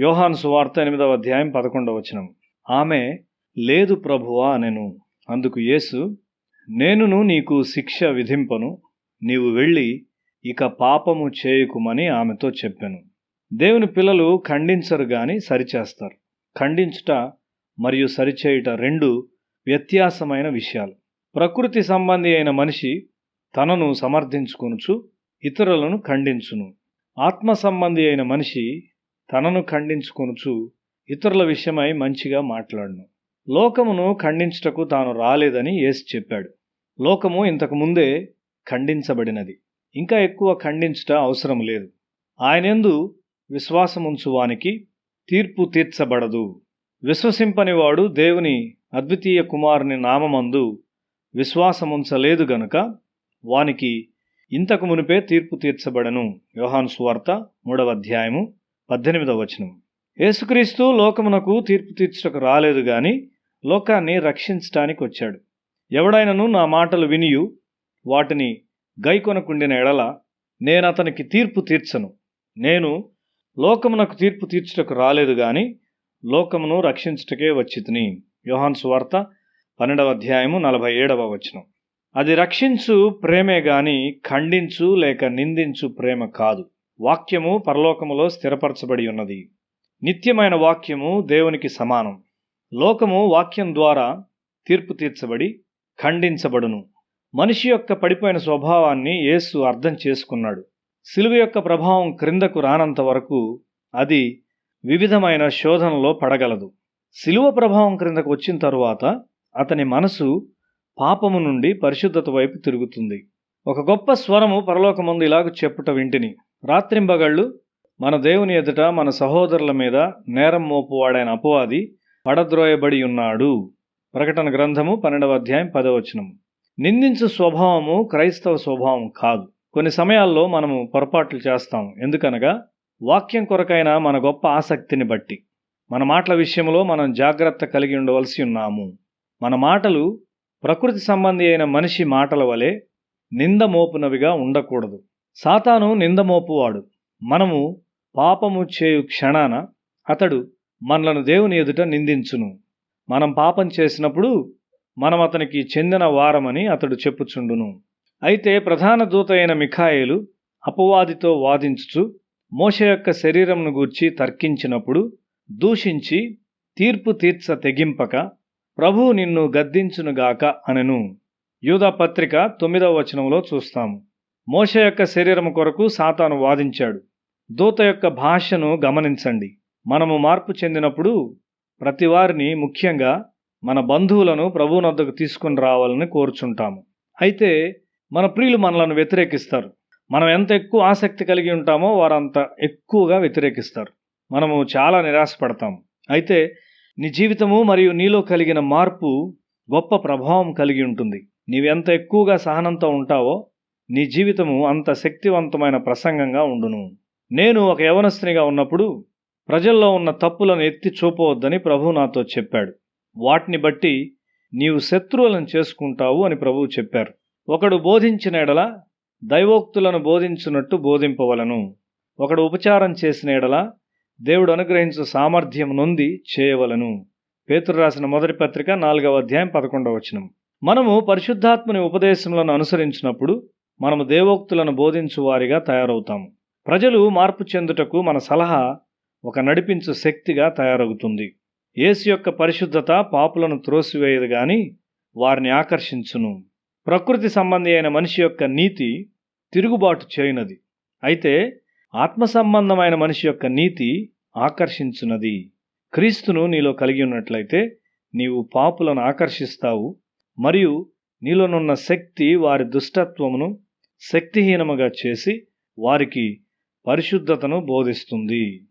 యోహాను సువార్త ఎనిమిదవ అధ్యాయం పదకొండవ వచనం. ఆమె లేదు ప్రభువా అనెను. అందుకు యేసు నేనును నీకు శిక్ష విధింపను. నీవు వెళ్ళి ఇక పాపము చేయకుమని ఆమెతో చెప్పాను. దేవుని పిల్లలు ఖండించరు గాని సరిచేస్తారు. ఖండించుట మరియు సరిచేయుట రెండు వ్యత్యాసమైన విషయాలు. ప్రకృతి సంబంధి అయిన మనిషి తనను సమర్థించుకొనుచు ఇతరులను ఖండించును. ఆత్మ సంబంధి అయిన మనిషి తనను ఖండించుకొనుచు ఇతరుల విషయమై మంచిగా మాట్లాడును. లోకమును ఖండించుటకు తాను రాలేదని యేసు చెప్పాడు. లోకము ఇంతకు ముందే ఖండించబడినది. ఇంకా ఎక్కువ ఖండించుట అవసరం లేదు. ఆయనందు విశ్వాసముంచు వానికి తీర్పు తీర్చబడదు. విశ్వసింపని వాడు దేవుని అద్వితీయ కుమారుని నామమందు విశ్వాసముంచలేదు గనుక వానికి ఇంతకు మునిపే తీర్పు తీర్చబడను. యోహాను సువార్త మూడవ అధ్యాయము పద్దెనిమిదవ వచనం. యేసుక్రీస్తు లోకమునకు తీర్పు తీర్చుటకు రాలేదు గాని లోకాన్ని రక్షించటానికి వచ్చాడు. ఎవడైనను నా మాటలు వినియు వాటిని గైకొనకుండిన ఎడల నేను అతనికి తీర్పు తీర్చను. నేను లోకమునకు తీర్పు తీర్చుటకు రాలేదు గాని లోకమును రక్షించుటకే వచ్చితిని. యోహాన్ సువార్త పన్నెండవ అధ్యాయము నలభై ఏడవ వచనం. అది రక్షించు ప్రేమే గాని ఖండించు లేక నిందించు ప్రేమ కాదు. వాక్యము పరలోకములో స్థిరపరచబడి ఉన్నది. నిత్యమైన వాక్యము దేవునికి సమానం. లోకము వాక్యం ద్వారా తీర్పు తీర్చబడి ఖండించబడును. మనిషి యొక్క పడిపోయిన స్వభావాన్ని యేసు అర్థం చేసుకున్నాడు. సిలువ యొక్క ప్రభావం క్రిందకు రానంత వరకు అది వివిధమైన శోధనలో పడగలదు. సిలువ ప్రభావం క్రిందకు వచ్చిన తరువాత అతని మనసు పాపము నుండి పరిశుద్ధత వైపు తిరుగుతుంది. ఒక గొప్ప స్వరము పరలోకముందు ఇలాగ చెప్పుట వింటిని. రాత్రింబగళ్ళు మన దేవుని ఎదుట మన సహోదరుల మీద నేరం మోపువాడైన అపవాది పడద్రోయబడి ఉన్నాడు ప్రకటన గ్రంథము పన్నెండవ అధ్యాయం పదవచనము నిందించు స్వభావము క్రైస్తవ స్వభావం కాదు. కొన్ని సమయాల్లో మనము పొరపాట్లు చేస్తాం. ఎందుకనగా వాక్యం కొరకైన మన గొప్ప ఆసక్తిని బట్టి. మన మాటల విషయంలో మనం జాగ్రత్త కలిగి ఉండవలసి ఉన్నాము. మన మాటలు ప్రకృతి సంబంధి అయిన మనిషి మాటల వలె నింద మోపునవిగా ఉండకూడదు. సాతాను నిందమోపువాడు. మనము పాపము చేయు క్షణాన అతడు మనలను దేవుని ఎదుట నిందించును. మనం పాపం చేసినప్పుడు మనం అతనికి చెందిన వారమని అతడు చెప్పుచుండును. అయితే ప్రధాన దూత అయిన మిఖాయిలు అపవాదితో వాదించుచు మోష యొక్క శరీరంను గూర్చి తర్కించినప్పుడు దూషించి తీర్పు తీర్చ తెగింపక ప్రభువు నిన్ను గద్దించునుగాక అనెను. యూదా పత్రిక తొమ్మిదవ వచనంలో చూస్తాము. మోష యొక్క శరీరం కొరకు సాతాను వాదించాడు. దూత యొక్క భాషను గమనించండి. మనము మార్పు చెందినప్పుడు ప్రతి వారిని ముఖ్యంగా మన బంధువులను ప్రభువునొద్దకు తీసుకుని రావాలని కోరుచుంటాము. అయితే మన ప్రియులు మనలను వ్యతిరేకిస్తారు. మనం ఎంత ఎక్కువ ఆసక్తి కలిగి ఉంటామో వారంత ఎక్కువగా వ్యతిరేకిస్తారు. మనము చాలా నిరాశపడతాము అయితే నీ జీవితము మరియు నీలో కలిగిన మార్పు గొప్ప ప్రభావం కలిగి ఉంటుంది. నీవెంత ఎక్కువగా సహనంతో ఉంటావో నీ జీవితము అంత శక్తివంతమైన ప్రసంగంగా ఉండును. నేను ఒక యవనస్తునిగా ఉన్నప్పుడు ప్రజల్లో ఉన్న తప్పులను ఎత్తి చూపవద్దని ప్రభు నాతో చెప్పాడు. వాటిని బట్టి నీవు శత్రువులను చేసుకుంటావు అని ప్రభువు చెప్పారు. ఒకడు బోధించిన ఎడల దైవోక్తులను బోధించినట్టు బోధింపవలను. ఒకడు ఉపచారం చేసిన ఎడల దేవుడు అనుగ్రహించు సామర్థ్యం నొంది చేయవలను. పేతురు రాసిన మొదటి పత్రిక నాలుగవ అధ్యాయం పదకొండవ వచనం. మనము పరిశుద్ధాత్మని ఉపదేశములను అనుసరించినప్పుడు మనము దేవోక్తులను బోధించు వారిగా తయారవుతాము. ప్రజలు మార్పు చెందుటకు మన సలహా ఒక నడిపించు శక్తిగా తయారవుతుంది యేసు యొక్క పరిశుద్ధత పాపులను త్రోసివేయదు గాని వారిని ఆకర్షించును. ప్రకృతి సంబంధి అయిన మనిషి యొక్క నీతి తిరుగుబాటు చేయనది. అయితే ఆత్మ సంబంధమైన మనిషి యొక్క నీతి ఆకర్షించున్నది క్రీస్తును నీలో కలిగి ఉన్నట్లయితే నీవు పాపులను ఆకర్షిస్తావు మరియు నీలోనున్న శక్తి వారి దుష్టత్వమును శక్తిహీనముగా చేసి వారికి పరిశుద్ధతను బోధిస్తుంది.